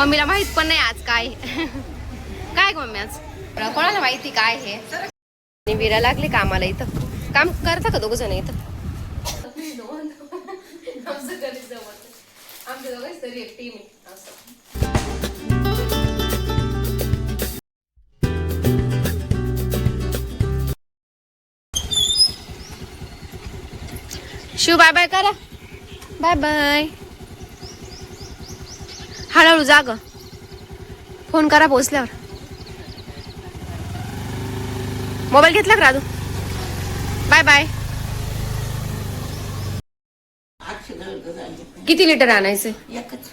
मम्मीला माहीत पण नाही आज काय. काय मम्मी आज? कोणाला माहिती काय हे? आणि विरा लागले कामाला इथं. काम करता का दोघ जण इथं? शिव बाय बाय करा. Bye bye. हळूहळू जा ग फोन करा पोचल्यावर मोबाईल घेतला का राजू? बाय बाय किती लिटर आणायचे? एकच.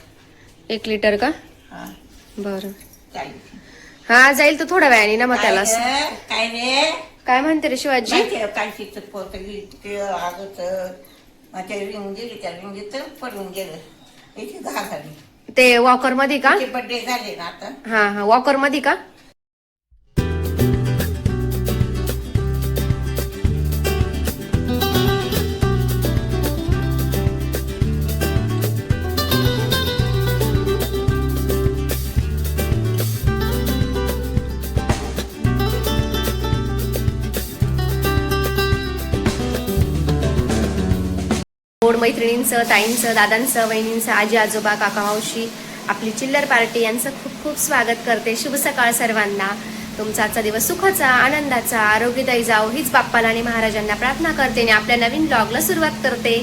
एक लिटर का? हा. बरं. हा जाईल तर थोड्या वेळाने ना मग त्याला. काय रे? काय म्हणते रे शिवाजी? काय शिकत गेली त्या रिंगीत पडून गेलं. घा झाली ते वॉकरमध्ये का? बड्डे झाले ना आता? हा हा वॉकरमध्ये का? गोड मैत्रिणींचं ताईंचं दादांचं वहिनींचं आजी आजोबा काका मावशी आपली चिल्लर पार्टी यांचं खूप खूप स्वागत करते. शुभ सकाळ सर्वांना. तुमचा आजचा दिवस सुखाचा आनंदाचा आरोग्यदायी जाओ हीच बाप्पाला आणि महाराजांना प्रार्थना करते आणि आपल्या नवीन ब्लॉगला सुरुवात करते.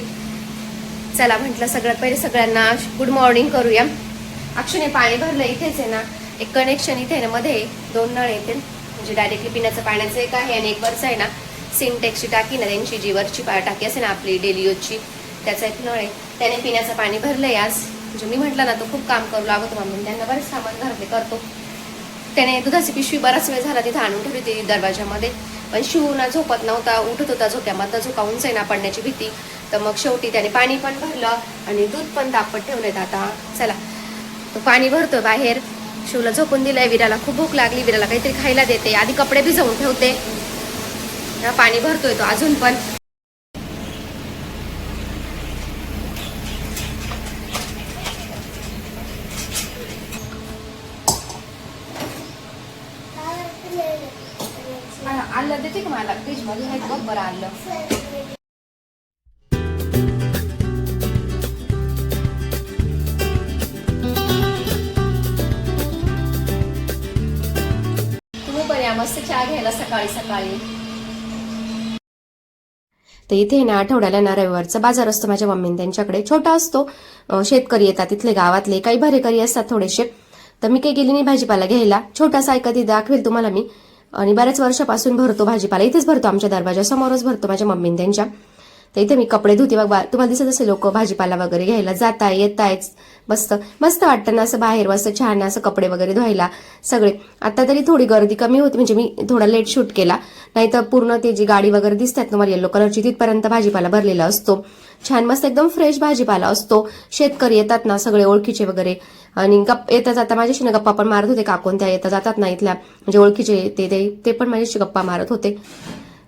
चला म्हटलं सगळ्यात पहिले सगळ्यांना गुड मॉर्निंग करूया. अक्षने पाणी भरलं इथेच आहे ना. एक कनेक्शन इथे आहे ना मध्ये दोन नळ येते. म्हणजे डायरेक्टली पिण्याचं पाण्याचं एक आहे आणि एक वरचं आहे ना. सिंटेक्सची टाकी ना त्यांची जी वरची टाकी असे ना आपली डेली यूजची त्याचा एक नळ आहे. त्याने पिण्याचं पाणी भरलं आहे आज. म्हणजे मी म्हटलं ना तो खूप काम करू लागतो म्हणून. त्यांना बरेच सामान घरातले करतो. त्याने दुधाची पिशवी बराच वेळ झाला तिथं आणून ठेवली होती दरवाजामध्ये. पण शिव ना झोपत नव्हता उठत होता झोक्यामध्ये झोकावून ना पडण्याची भीती. तर मग शेवटी त्याने पाणी पण भरलं आणि दूध पण तापत ठेवलेत आता चला. तो पाणी भरतो बाहेर. शिवला झोपून दिलंय. विराला खूप भूक लागली. विराला काहीतरी खायला देते. आधी कपडे भिजवून ठेवते. हा, पाणी भरतोय तो अजून पण आलं देते का मला फ्रीज मध्ये मस्त चहा घ्यायला सकाळी सकाळी. तर इथे ना आठवड्याला ना रविवारचा बाजार असतो माझ्या मम्मीने त्यांच्याकडे. छोटा असतो. शेतकरी येतात तिथले गावातले काही भरेकरी असतात थोडेसे. तर मी काही गेली नाही भाजीपाला घ्यायला. छोटासा कधी दाखवेल तुम्हाला मी. आणि बऱ्याच वर्षापासून भरतो भाजीपाला. इथेच भरतो आमच्या दरवाजासमोरच भरतो माझ्या मम्मी त्यांच्या. तर इथे मी कपडे धुते. बघ तुम्हाला दिसत असे लोक भाजीपाला वगैरे घ्यायला. जाताय आहेत मस्त. मस्त वाटतं ना असं बाहेर असं छान असं कपडे वगैरे धुवायला सगळे. आता तरी थोडी गर्दी कमी होती. म्हणजे मी थोडा लेट शूट केला. नाहीतर पूर्ण ते जी गाडी वगैरे दिसतात तुम्हाला येलो कलरची तिथपर्यंत भाजीपाला भरलेला असतो. छान मस्त एकदम फ्रेश भाजीपाला असतो. शेतकरी येतात ना सगळे ओळखीचे वगैरे. आणि गप येता जाता माझ्याशी ना गप्पा पण मारत होते काकून त्या येता जातात ना इथल्या. म्हणजे ओळखीचे ते ते ते पण माझ्याशी गप्पा मारत होते.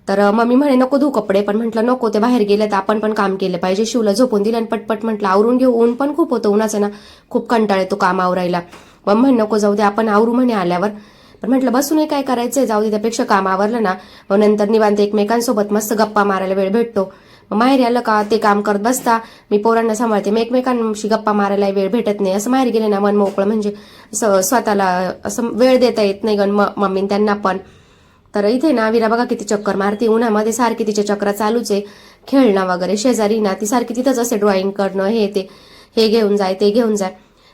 तर मम्मी म्हणे नको धू कपडे पण म्हटलं नको ते बाहेर गेले तर आपण पण काम केलं पाहिजे. शिवला झोपून दिलं आणि पटपट म्हटलं आवरून घेऊ ऊन पण खूप होतं उन्हाचं ना. खूप कंटाळ येतो काम आवरायला. मग म्हण नको जाऊ दे आपण आवरू म्हणे आल्यावर. पण म्हटलं बसूनही काय करायचंय? जाऊ दे त्यापेक्षा काम आवरलं ना. मग नंतर निवांत एकमेकांसोबत मस्त गप्पा मारायला वेळ भेटतो. माहेर आलं का? ते काम करत बसता. मी पोरांना सांभाळते. मग एकमेकांशी गप्पा मारायला वेळ भेटत नाही. असं माहेर गेले ना मन मोकळं. म्हणजे असं स्वतःला असं वेळ देता येत नाही गण मम्मी त्यांना पण. तर इथे ना विरा बघा किती चक्कर मारते. उन्हामध्ये सारखी तिच्या चक्रा चालूच आहे. खेळणं वगैरे शेजारी ना ती सारखी तिथंच असते ड्रॉइंग करणं हे ते हे घेऊन जाय ते घेऊन जाय.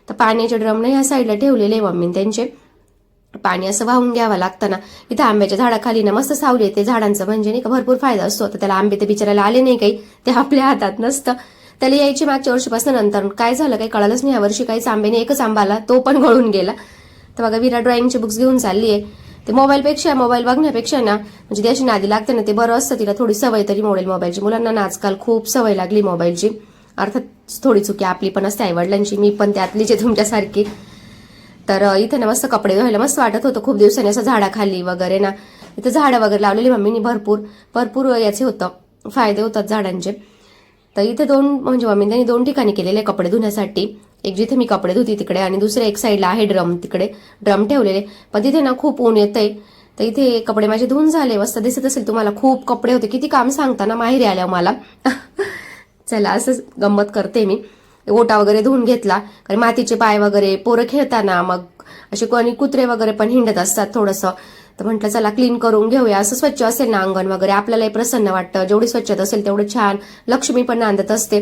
तर पाण्याचे ड्रम ना ह्या साईडला ठेवलेले आहे मम्मी त्यांचे. पाणी असं वाहून घ्यावं लागतं ना. इथं आंब्याच्या झाडाखाली ना मस्त सावली येते झाडांचं म्हणजे नाही का भरपूर फायदा असतो. तर त्याला आंबे ते बिचारायला आले नाही काही. ते आपल्या हातात नसतं. त्याला यायची मागच्या वर्षीपासून नंतर. काय झालं काही कळालंच नाही. यावर्षी काहीच आंबे नाही. एकच आंबा आला. तो पण गळून गेला. तर बघा विरा ड्रॉइंगचे बुक्स घेऊन चालली आहे. ते मोबाईलपेक्षा मोबाईल बघण्यापेक्षा ना म्हणजे ती अशी नादी लागते ना ते बरं असतं. तिला थोडी सवय तरी मोडेल मोबाईलची. मुलांना ना आजकाल खूप सवय लागली मोबाईलची. अर्थात थोडी चुकी आपली पण असते आईवडिलांची. मी पण त्यातली जे तुमच्यासारखी. तर इथे ना मस्त कपडे धुवायला मस्त वाटत होतं. खूप दिवसांनी असं झाडाखाली वगैरे ना. इथं झाडं वगैरे लावलेली मम्मीनी भरपूर. भरपूर याचे होतं. फायदे होतात झाडांचे. तर इथे दोन म्हणजे मम्मी त्यांनी दोन ठिकाणी केलेले कपडे धुण्यासाठी. एक जिथे मी कपडे धुती तिकडे आणि दुसऱ्या एक साईडला आहे ड्रम तिकडे. ड्रम ठेवलेले. पण तिथे ना खूप ऊन येतंय. तर इथे कपडे माझे धुवून झाले. मस्त दिसत असेल तुम्हाला. खूप कपडे होते. किती काम सांगता ना माहेरी आल्या मला. चला असंच गंमत करते मी. ओटा वगैरे धुवून घेतला. कारण मातीचे पाय वगैरे पोरं खेळताना मग असे कोणी कुत्रे वगैरे पण हिंडत असतात थोडंसं. तर म्हटलं चला क्लीन करून घेऊया. असं स्वच्छ असेल ना अंगण वगैरे आपल्यालाही प्रसन्न वाटतं. जेवढी स्वच्छता असेल तेवढं छान. लक्ष्मी पण नांदत असते.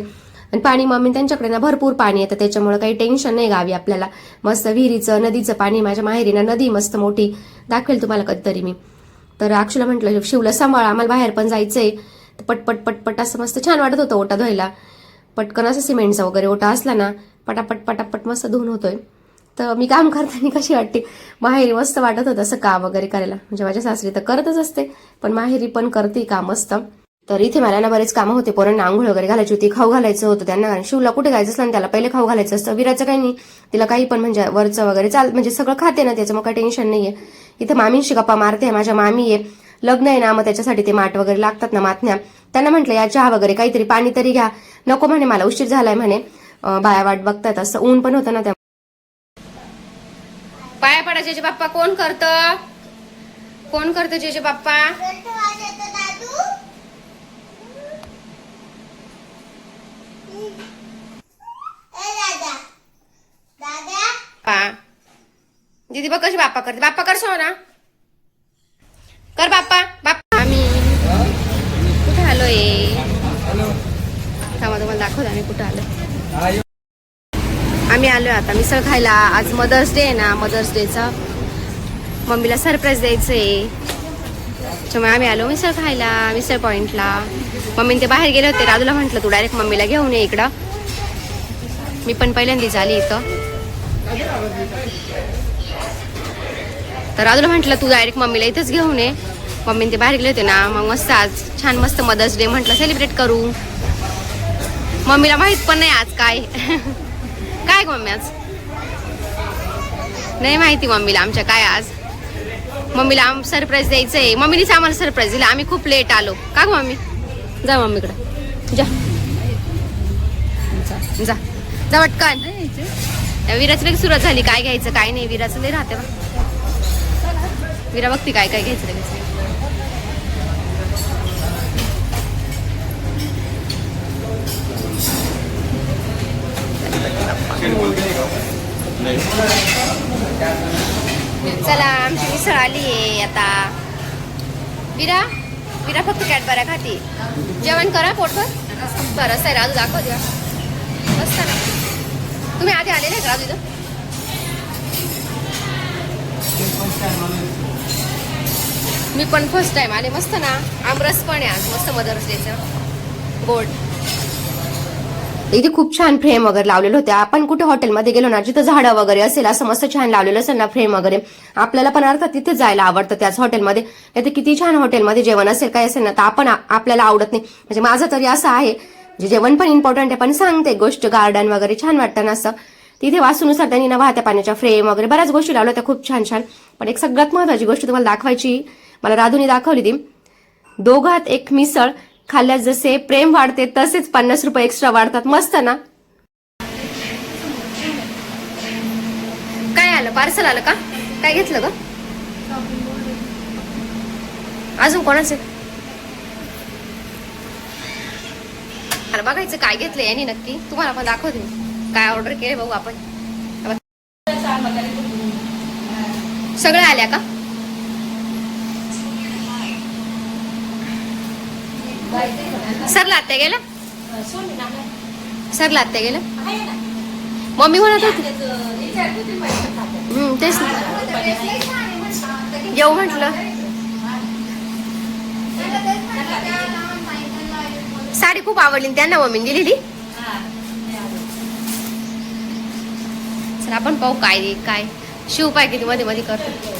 आणि पाणी मम्मी त्यांच्याकडे ना भरपूर पाणी येतं. त्याच्यामुळे काही टेन्शन नाही गावी आपल्याला. मस्त विहिरीचं नदीचं पाणी माझ्या माहेरीना नदी मस्त मोठी. दाखवेल तुम्हाला कधीतरी मी. तर अक्षुला म्हटलं शिवला सांभाळ आम्हाला बाहेर पण जायचंय. तर पटपट पटपट असं मस्त छान वाटत होतं ओटा धुवायला. पटकन असं सिमेंटचा वगैरे ओटा असला ना पटापट पटापट मस्त धुवून होतोय. तर मी काम करताना कशी वाटते माहेरी मस्त वाटत होतं असं काम वगैरे करायला. म्हणजे माझ्या सासरी तर करतच असते पण माहेरी पण करते काम मस्त. तर इथे मला ना बरेच कामं होते पोरांना आंघोळ वगैरे घालायची होती खाऊ घालायचं होतं त्यांना. कारण शिवला कुठे जायचं असलं ना त्याला पहिले खाऊ घालायचं असतं. विराचं काही नाही तिला काही पण म्हणजे वरचं वगैरे चाल म्हणजे सगळं खाते ना त्याचं मग काही टेन्शन नाही आहे इथं मामींशी गप्पा मारते माझ्या मामी आहे. लग्न आहे ना मग त्याच्यासाठी ते माठ वगैरे लागतात ना माथण्या. त्यांना म्हटलं या चहा वगैरे काहीतरी पाणी तरी घ्या. नको म्हणे मला उशीर झालाय म्हणे. बाया वाट बघतात. असं ऊन पण होतं ना त्या पाया पडा जेजे बाप्पा. कोण करत? कोण करतं जेजे बाप्पा? पा दीदी बघ कशी बाप्पा करते. बाप्पा कर सो ना कर बाप्पा. बाप्पा आम्ही कुठे आलोय. थांबा तुम्हाला दाखवत आम्ही कुठं आलो आम्ही आलोय आता मिसळ खायला. आज मदर्स डे आहे ना मदर्स डेचा मम्मीला सरप्राईज द्यायचं आहे त्याच्यामुळे आम्ही आलो मिसळ खायला मिसळ पॉइंटला मम्मीने ते बाहेर गेले होते राजूला म्हटलं तू डायरेक्ट मम्मीला घेऊन ये इकडं. मी पण पहिल्यांदाच आली इथं. तर राजूला म्हटलं तू डायरेक्ट मम्मीला इथंच घेऊन ये. मम्मीने ते बाहेर गेले होते ना मग मस्त आज छान मस्त मदर्स डे म्हटलं सेलिब्रेट करू. मम्मीला माहीत पण नाही आज काय. काय ग मम्मी आज? नाही माहिती मम्मीला आमच्या काय आज. मम्मीला आम सरप्राईज द्यायचं आहे मम्मीनीच आम्हाला सरप्राईज दिला. आम्ही खूप लेट आलो. का ग मम्मी? जा मम्मीकडे. जा. जा. जा. जा पटकन. विराची सुरुवात झाली. काय घ्यायचं काय नाही. विराचं राहते बा विरा बघते काय काय घ्यायचं लगेच. चला आमची मिसळ आली आहे आता. विरा विरा फक्त कॅडबऱ्या खाते. जेवण करा पोटभर. बरं आहे राजू दाखव द्या मस्त ना. तुम्ही आधी आले आलेले का राजू मी पण फर्स्ट टाइम आले. मस्त ना. आमरस पण आहे आज. मस्त मदर्स डेचं. गोड. इथे खूप छान फ्रेम वगैरे लावलेले होते आपण कुठे हॉटेलमध्ये गेलो ना जिथं झाडं वगैरे असेल असं मस्त छान लावलेलं असेल ना फ्रेम वगैरे आपल्याला पण अर्थात तिथे जायला आवडतं त्याच हॉटेलमध्ये. नाही तर किती छान हॉटेलमध्ये जेवण असेल काय असेल ना तर आपण आपल्याला आवडत नाही. म्हणजे माझं तरी असं आहे जे जेवण पण इम्पॉर्टंट आहे पण सांगते गोष्ट गार्डन वगैरे छान वाटतं ना असं. तिथे वासूनुसार त्यांनी ना वाहत्या पाण्याच्या फ्रेम वगैरे बऱ्याच गोष्टी लावल्या होत्या खूप छान छान. पण एक सगळ्यात महत्वाची गोष्ट तुम्हाला दाखवायची मला राधूनी दाखवली ती. दोघात एक मिसळ खाल्ल्यास जसे प्रेम वाढते तसेच पन्नास रुपये एक्स्ट्रा वाढतात. मस्त ना? काय आलं? पार्सल आलं का? काय घेतलं ग? अजून कोणाचे? अरे बघायचं काय घेतलं यांनी नक्की. तुम्हाला पण दाखवते मी. काय ऑर्डर केले बघू आपण. सगळ्या आल्या का? सरला आत्या गेला? सरला आत्या गेला? मम्मी म्हणत होती. तेच येऊ म्हटलं. साडी खूप आवडली त्यांना मम्मीने दिलेली? सर आपण पाहू काय काय. शिव पाय किती मध्ये मध्ये करतो.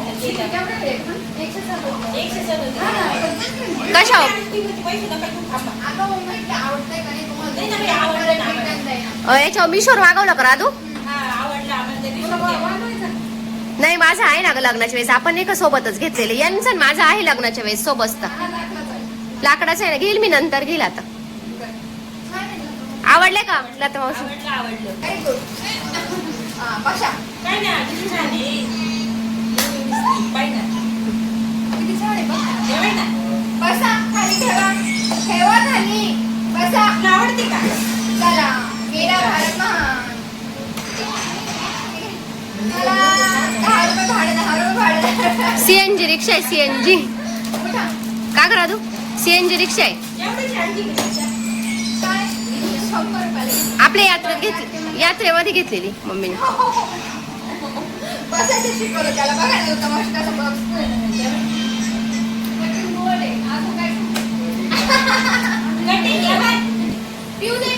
कशा? याच्यावर मिशोर मागवलं का राधू? नाही माझं आहे ना ग लग्नाच्या वेळेस. आपण नाही का सोबतच घेतलेले. यांचं माझं आहे लग्नाच्या वेळेस सोबत लाकडाचं आहे ना घेईल मी नंतर घेईल आता. आवडले का लता मावशी? बसा. चला मेरा भारत महान चला दहा रुपये भाडं दहा रुपये भाडं सीएनजी रिक्षा आहे सीएनजी उठा. का करा तू सीएनजी रिक्षा आहे. काय? शंभर रुपयाला आपल्या यात्रेत घेतली यात्रेमध्ये घेतलेली मम्मीने. बसायचं शिकवलं त्याला. बघा ना तमाशा कसा बघतोय कठीण गोल आहे. अजून काय पिऊ दे पिऊ दे दादा पिऊ दे,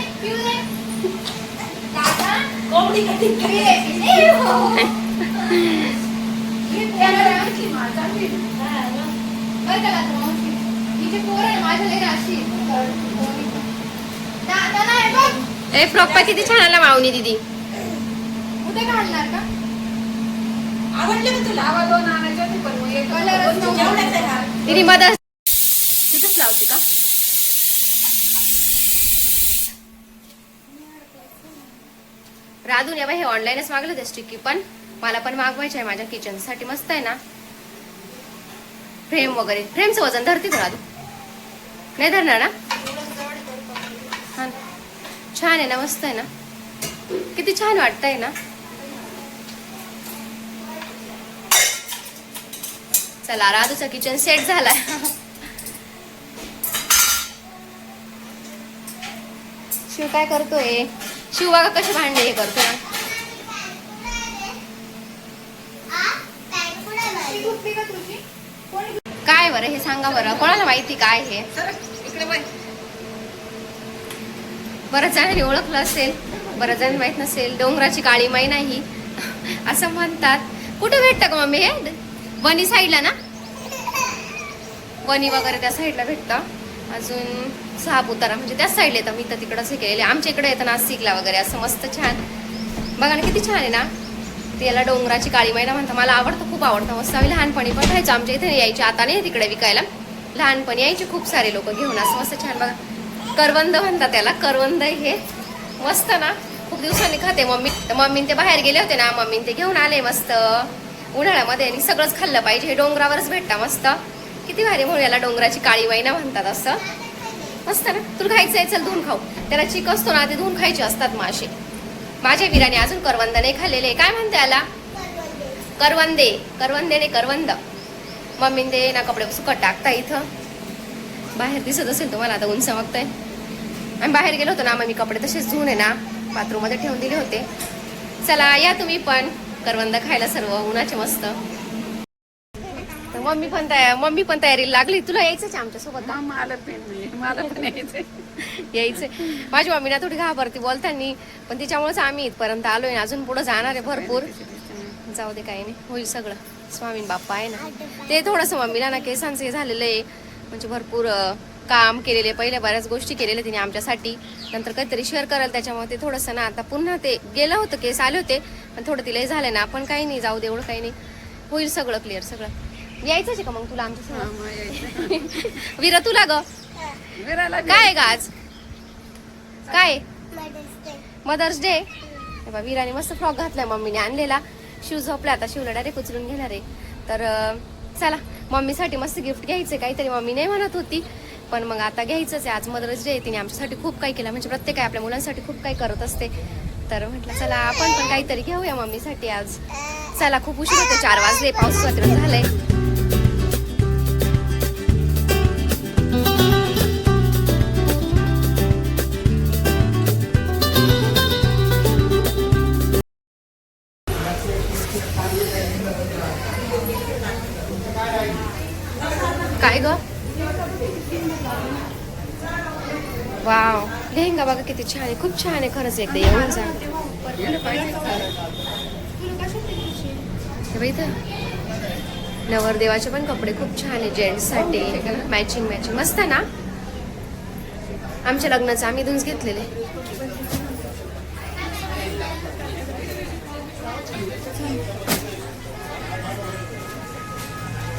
ए फ्रॉक पाय किती छान आला मावनी दिदी. उद्या घालणार का? आवडले का तुला? आवा दोन आणायचे होते पण मग एक हा. मदत तिथंच लावते का? राधून या बाई हे ऑनलाईनच मागलं ते स्टिकी पण. मला पण मागवायचे आहे माझ्या किचनसाठी मस्त आहे ना. फ्रेम वगैरे. फ्रेमचं वजन धरते का राधू नाही धरणार ना? ना. छान आहे ना मस्त आहे ना? किती छान वाटतंय ना? चला राधूचा किचन सेट झालाय. शिव काय करतोय? शिव बघा कशी भांडे हे करतो काय बरं हे सांगा बरं. कोणाला माहिती काय हे? बरंच जणांनी ओळखलं असेल. बरंच जण माहीत नसेल डोंगराची काळी माई नाही. असं म्हणतात. कुठे भेटतं का मम्मी हे? वनी साईडला ना? वनी वगैरे त्या साईडला भेटतं. अजून सापुतारा म्हणजे त्याच साईडला येतं मी तर तिकडंच हे केलेले. आमच्या इकडे येतं नाशिकला वगैरे असं मस्त छान. बघा ना किती छान आहे ना? ते याला डोंगराची काळी मैना म्हणतात. मला आवडतं खूप आवडतं. मस्त आम्ही लहानपणी पण राहायचो. आमच्या इथे यायचे. आता नाही तिकडे विकायला. लहानपणी यायचे खूप सारे लोक घेऊन. असं मस्त छान बघा. करवंद म्हणतात त्याला. करवंद हे. मस्त ना? खूप दिवसांनी खाते. मम्मी मम्मीने मम्मीन ते बाहेर गेले होते ना? मम्मीन ते घेऊन आले मस्त. उन्हाळ्यामध्ये आणि सगळंच खाल्लं पाहिजे. हे डोंगरावरच भेटतं मस्त. किती भारी म्हणून याला डोंगराची काळी मैना म्हणतात असं. मस्त ना? तुला खायचं आहे चल धुवून खाऊ. त्याला चिक असतो ना ते धुवून खायचे असतात मासे. माझ्या वीराने अजून करवंद नाही खाल्लेले. काय म्हणते याला? करवंदे. करवंदे नाही करवंद. मम्मीन दे ना कपडे सुकट टाकता इथं. बाहेर दिसत असेल तुम्हाला आता उंच चमकतंय आम्ही बाहेर गेलो होतो ना मग मी कपडे तसेच धुवून आहे ना बाथरूममध्ये ठेवून दिले होते. चला या तुम्ही पण. करवंद खायला सर्व उन्हाचे मस्त. मम्मी पण तया मम्मी पण तयारीला लागली. तुला यायचंच आमच्यासोबत मला पण. मला पण यायचंय. यायचंय. माझी मम्मी ना थोडी घाबरती बोलतानी पण तिच्यामुळेच आम्ही इथपर्यंत आलोय अजून पुढे जाणार आहे भरपूर. जाऊ दे काही नाही. होईल सगळं. स्वामीन बाप्पा आहे ना. ते थोडंसं मम्मीला ना केसांचं हे झालेलं आहे. म्हणजे भरपूर अं, काम केलेले पहिले बऱ्याच गोष्टी केलेल्या तिने आमच्यासाठी. नंतर काहीतरी शेअर कराल त्याच्यामुळे ते थोडंसं ना आता पुन्हा ते गेलं होतं केस आले होते. पण थोडं तिला हे झालं ना. पण काही नाही जाऊ दे एवढं काही नाही. होईल सगळं क्लिअर सगळं. यायचंच आहे का मग तुला हा, आमच्या यायचंय. विरा तुला ग. विराला बी- काय आहे ग आज? काय मदर्स डे विराने मस्त फ्रॉक घातलाय मम्मीने आणलेला. शिव झोपला आता शिवला डायरेक्ट उचलून घेणार आहे. तर अं, चला मम्मीसाठी मस्त गिफ्ट घ्यायचं काहीतरी मम्मी नाही म्हणत होती. पण मग आता घ्यायचंच आहे. आज मदर्स डे तिने आमच्यासाठी खूप काही केलं. म्हणजे प्रत्येक आपल्या मुलांसाठी खूप काही करत असते. तर म्हटलं चला आपण पण काहीतरी घेऊया मम्मीसाठी आज. चला खूप उशीर होते चार वाजले पाऊस वात्र झालंय. आहे. खूप छान आहे खरंच एकदा येऊन जा. नवरदेवाचे पण कपडे खूप छान आहे जेंट्ससाठी मॅचिंग मॅचिंग मस्त आहे ना? आमच्या लग्नाचं आम्ही इथूनच घेतलेले.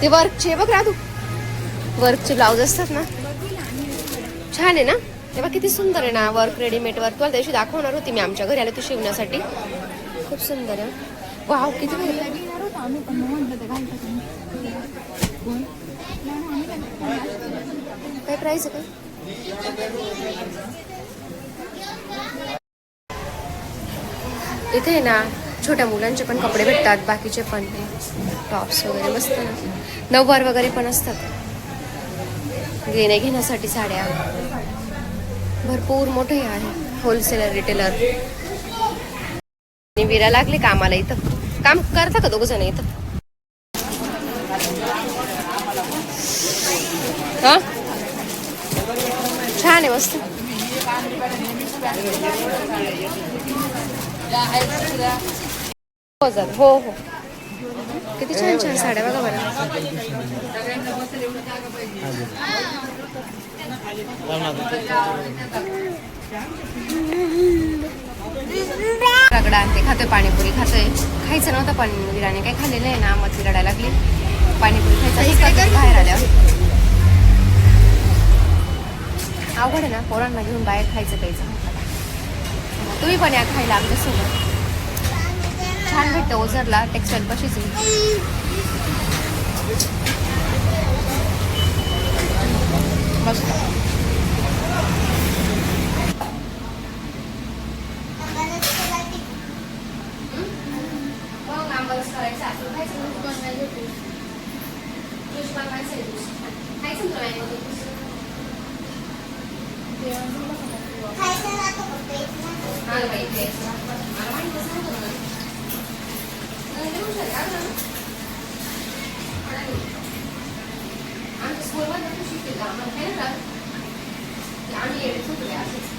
ते वर्कचे बघ राधू. वर्कचे ब्लाऊज असतात ना. छान आहे ना? तेव्हा किती सुंदर आहे ना वर्क रेडीमेड वर्क तुला त्यादिवशी दाखवणार होती मी आमच्या घरी आले तू शिवण्यासाठी. खूप सुंदर आहे. वाव किती आहे. काय- प्राईस आहे का इथे आहे ना छोट्या मुलांचे पण कपडे भेटतात बाकीचे पण टॉप्स वगैरे मस्त नऊवार वगैरे पण असतात. घेण्या घेण्यासाठी साड्या. भरपूर मोठे आहे. होलसेलर रिटेलर आणि विरा लागले कामाला इथं. काम करता का दोघ जण इथं? हा? छान आहे मस्त. हो हो हो. किती छान छान साड्या बघा बरं. रगडा आणते खातोय पाणीपुरी खातोय. खायचं नव्हतं पण विराने काय खाल्लेलं आहे ना मग ती रडायला लागली. पाणीपुरी खायचं बाहेर आल्यावर. अवघड आहे ना पोरांना घेऊन बाहेर खायचं प्यायचं. तुम्ही पण या खायला आमच्यासोबत. छान भेटतं ओझरला टेक्स्टाईल बशीच मस्त. आमच्या स्कूलमध्ये पण शिकतील का आम्हाला काय ना आम्ही येत होतो रे असंच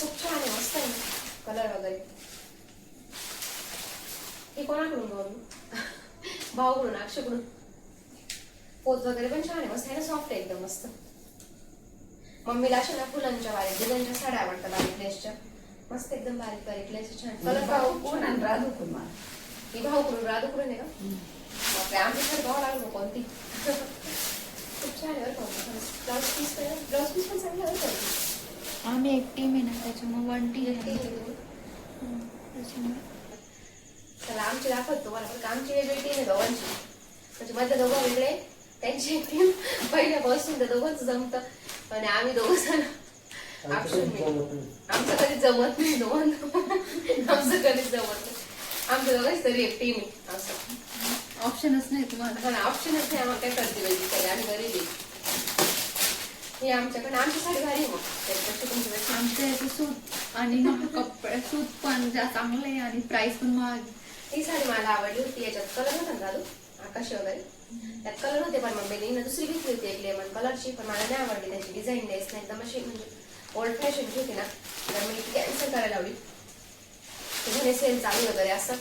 खूप छान आहे मस्त आहे कलर वगैरे हे कोणाकडून भाऊ भाऊकडून अक्षयकडून पोत वगैरे पण छान आहे मस्त आहे ना सॉफ्ट आहे एकदम मस्त मम्मीला अशा ना फुलांच्या बारीक डिझाईनच्या साड्या आवडतात बारीक लेसच्या मस्त एकदम बारीक बारीक लेस छान कलर भाऊ कोण आणि राधू कुमार ही भाऊ करून राधू करून आहे का बापरे भाऊ लागलो कोणती खूप छान आहे बरं ब्लाऊज पीस ब्लाऊज पीस पण चांगला. आम्ही एक टीम आहे ना त्याच्यामुळे वन त्याच्यामुळे. चला आमची दाखवत तुम्हाला पण आमची वेगळी टीम आहे दोघांची. म्हणजे मध्ये दोघं वेगळे त्यांची एक टीम पहिल्यापासून त्या दोघंच जमतं. आणि आम्ही दोघं जण. आमचं कधीच जमत नाही. दोघं आमचं कधीच जमत नाही. आमच्या दोघांची तरी एक टीम आहे असं. ऑप्शनच नाही तुम्हाला. पण ऑप्शनच नाही आम्हाला काय करते तरी आम्ही घरी देऊ हे आमच्याकडे आमची साडी भारी मग. त्याच्यापेक्षा तुमच्याकडे आमच्या याचं सूत आणि कपडे सूत पण जा चांगलं आहे आणि प्राइस पण महाग ही साडी मला आवडली होती. याच्यात कलर होता ना दादू? आकाशी वगैरे. त्यात कलर होते पण मम्मीने ना दुसरी घेतली होती एक लेमन कलरची पण मला नाही आवडली त्याची डिझाईन द्यायच नाही एकदम अशी म्हणजे ओल्ड फॅशनची होती ना. तर मी ती कॅन्सल करायला लावली. सेल चालू वगैरे असं.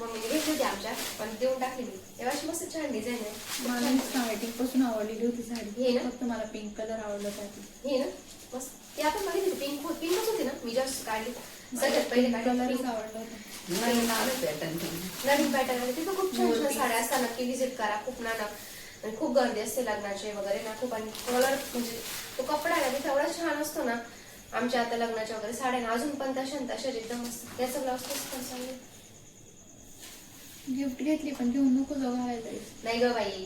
मम्मीने घेतली होती आमच्या पण देऊन टाकली मी. तेव्हा अशी मस्त छान डिझाईन आहे. मला स्टार्टिंगपासून आवडलेली होती हे साडी ना? फक्त मला पिंक कलर आवडला त्यात ही ना? मस्त. ती आपण बघितली पिंक पिंकच होती ना? मी जस्ट काढली. सगळ्यात पहिले काढली कलरच pink. आवडला होता. नवीन आलं पॅटर्न नवीन पॅटर्न आहे. तिथं खूप छान छान साड्या असतात नक्की विजिट करा. खूप ना ना आणि खूप गर्दी असते लग्नाचे वगैरे ना. खूप आणि कलर म्हणजे तो कपडा आहे ना तिथे एवढा छान असतो ना. आमच्या आता लग्नाच्या वगैरे साड्या ना अजून पण तशा न तशाच एकदम मस्त. त्याचा ब्लाऊज पण चांगले गिफ्ट घेतली पण घेऊन नको जाऊ घालायला नाही ग बाई.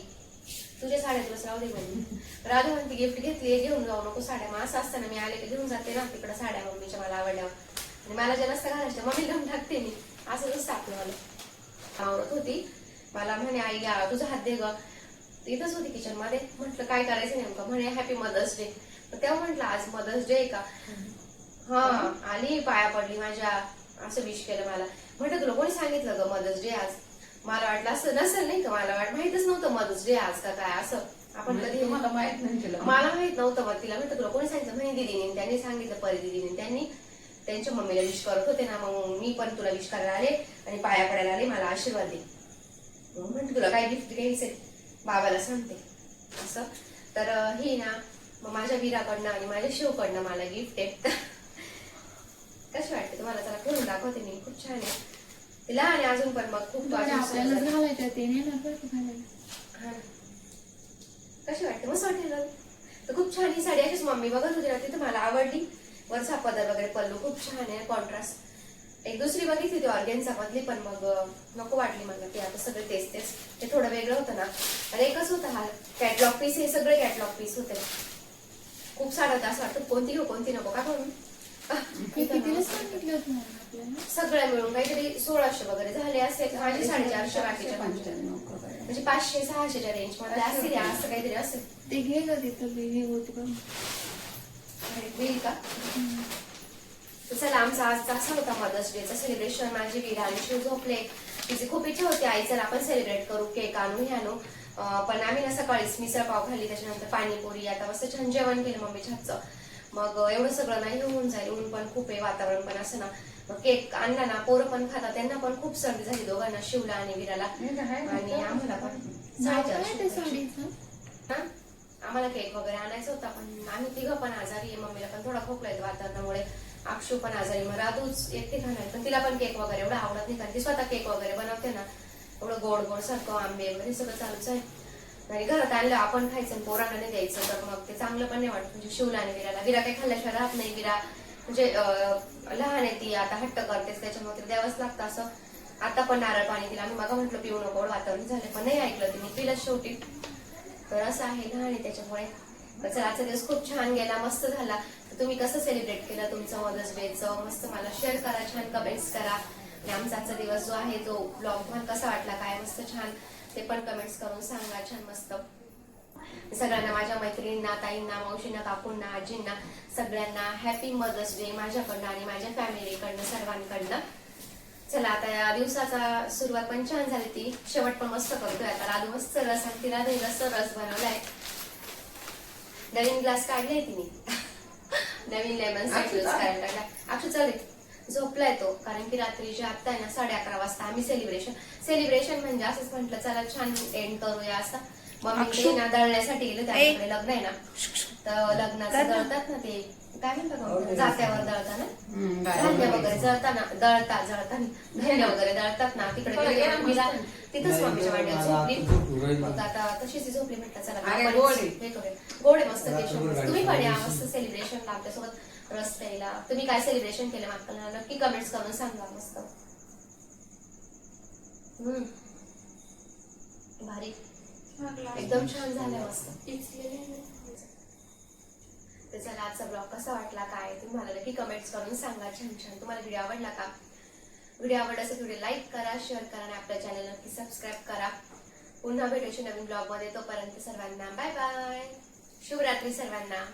तुझ्या साड्या तुला राहू दे म्हणे राधू म्हणते गिफ्ट घेतली घेऊन जाऊ नको साड्या. मग असं असताना मी आले की घेऊन जाते ना तिकडे साड्या मम्मीच्या मला आवडल्या. आणि मला ज्या नसतं घालायच्या मम्मी घेऊन टाकते मी. असं असतं आपलं मला. आवडत होती. मला म्हणे आई या तुझा हात दे ग. इथंच होती किचनमध्ये. म्हटलं काय करायचं नेमकं? म्हणे हॅपी मदर्स डे तर तेव्हा म्हटलं आज मदर्स डे का? हा आली पाया पडली माझ्या. असं विश केलं मला. म्हटलं तुला कोणी सांगितलं ग मदर्स डे आज? मला वाटलं असं नसेल नाही का? मला वाट माहितच नव्हतं मदर्स डे आज का काय असं. आपण कधी मला माहीत नाही तिला. मला माहीत नव्हतं मग तिला म्हटलं तुला कोणी सांगितलं? म्हणे दिदीने. त्यांनी सांगितलं परी दिदीने. त्यांनी त्यांच्या मम्मीला विश करत होते ना मग मी पण तुला विश करायला आले आणि पाया पडायला आले मला आशीर्वाद दे. म्हणते तुला काय गिफ्ट घ्यायचंय? बाबाला सांगते. असं. तर ही ना मग माझ्या वीराकडनं आणि माझ्या शिवकडनं मला गिफ्ट आहे. कशी वाटते तुम्हाला. त्याला खोलून दाखवते मी. खूप छान आहे. तिला आणि अजून पण मग खूप आपल्याला सुंदर. घालायचं ते नेणार बरं का घालायला हा. ना. कशी वाटते? मस्त वाटेल ना? तर खूप छान ही साडी अशीच मम्मी बघत होती ना तिथं मला आवडली. वरचा पदर वगैरे पल्लू खूप छान आहे कॉन्ट्रास्ट एक दुसरी बघितली ती ऑर्गेन्झा मधली पण मग अं, नको वाटली मला ती. आता सगळे तेच तेच. ते थोडं वेगळं होतं ना. आणि एकच होतं हा. कॅटलॉग पीस हे सगळे कॅटलॉग पीस होते. खूप साडं होतं असं वाटतं. कोणती घेऊ कोणती नको. का म्हणून? कितीला सांगितलं होतं मॅम आपल्याला? सगळ्या मिळून काहीतरी सोळाशे वगैरे झाले असेल. माझे साडेचारशे बाकीच्या म्हणजे. पाचशे सहाशेच्या रेंजमध्ये असतील या, असं काहीतरी असेल. ते घे ग तिथं ते हे होतं का होईल का? तर चला आमचा आजचा असा होता मदर्स डेचा सेलिब्रेशन माझी वीरा आणि शिव झोपले. तिची खूप इच्छा होती आई चला आपण सेलिब्रेट करू केक आणू हे आणू. पण आम्ही ना सकाळीच मिसळ पाव खाल्ली त्याच्यानंतर पाणीपुरी आता मस्त छान जेवण केलं मम्मीच्या हातचं. मग एवढं सगळं नाही होऊन जाईल ऊन पण खूप आहे वातावरण पण असं ना. मग केक आणला ना पोरं पण खातात. त्यांना पण खूप सर्दी झाली दोघांना शिवला आणि विराला. आणि पण हा? आम्हाला केक वगैरे आणायचा होता पण आम्ही तिघं पण आजारी आहे. मम्मीला पण थोडा खोकला येतो वातावरणामुळे. अक्षू पण आजारी मग राधूच एकटी खाणार. पण तिला पण केक वगैरे एवढं आवडत नाही कारण ती स्वतः केक वगैरे बनवते ना. एवढं गोड गोड सारखं आंबे वगैरे सगळं चालूच आहे. नाही घरात आणलं आपण खायचं आणि पोरांना नाही द्यायचं तर मग ते चांगलं पण नाही वाटत. म्हणजे शिवला आणि विराला विरा काही खाल्ल्याशिवाय राहत नाही विरा. म्हणजे लहान आहे ती आता हट्ट करतेस त्याच्यामुळे ते द्यावंच लागतं असं. आता पण नारळ पाणी दिला. आम्ही मग म्हटलं पिऊ नको वातावरण झालं. पण नाही ऐकलं तिने. पिलं शेवटी. तर असं आहे लहान आहे त्याच्यामुळे. चलाचा चला आजचा दिवस खूप छान गेला मस्त झाला. तर तुम्ही कसं सेलिब्रेट केलं तुमचं मदर्स डेचं मस्त मला शेअर करा छान कमेंट्स करा. आणि आमचा आजचा दिवस जो आहे तो ब्लॉग तुम्हाला कसा वाटला? काय? मस्त छान. ते पण कमेंट्स करून सांगा छान मस्त सगळ्यांना माझ्या मैत्रिणींना ताईंना मावशींना काकूंना आजींना सगळ्यांना हॅपी मदर्स डे माझ्याकडनं आणि माझ्या फॅमिलीकडनं सर्वांकडनं. चला आता या दिवसाचा सुरुवात पण छान झाली ती. शेवट पण मस्त करतोय आता. राधू मस्त रस आणि तिला रस रस बनवलाय. नवीन ग्लास काढलाय तिने. नवीन लेमन ग्लास चालेल. काढला काढला अक्षू चालेल झोपलाय तो. कारण की रात्रीचे आता आहे ना साडे अकरा वाजता आम्ही सेलिब्रेशन सेलिब्रेशन म्हणजे असंच म्हटलं चला छान एंड करूया असं. मम्मी ना दळण्यासाठी गेले त्याच्याकडे लग्न आहे ना. तर लग्नाचं दळतात ना ते. काय म्हणतात? जात्यावर दळतात ना? धान्य वगैरे जळताना दळता जळताना धान्य वगैरे दळतात ना तिकडे गेले मम्मीला. तिथंच मम्मीच्या आता झोपली. मग आता तशीच ती झोपली म्हटलं? चला गोड मस्त तुम्ही पण या. मस्त सेलिब्रेशन आमच्यासोबत रस प्यायला तुम्ही काय सेलिब्रेशन केलं मागताना? नक्की कमेंट्स करून सांगा मस्त. हम्म. भारी. एकदम छान झालं मस्त. तर चला आजचा ब्लॉग कसा वाटला काय? तुम्ही मला नक्की कमेंट्स करून सांगा. छान छान. तुम्हाला व्हिडिओ आवडला का? व्हिडिओ आवडला असेल व्हिडिओ लाईक करा शेअर करा आणि आपल्या चॅनल नक्की सबस्क्राईब करा. पुन्हा भेटूशी नवीन ब्लॉगमध्ये. तोपर्यंत सर्वांना बाय बाय शुभरात्री सर्वांना.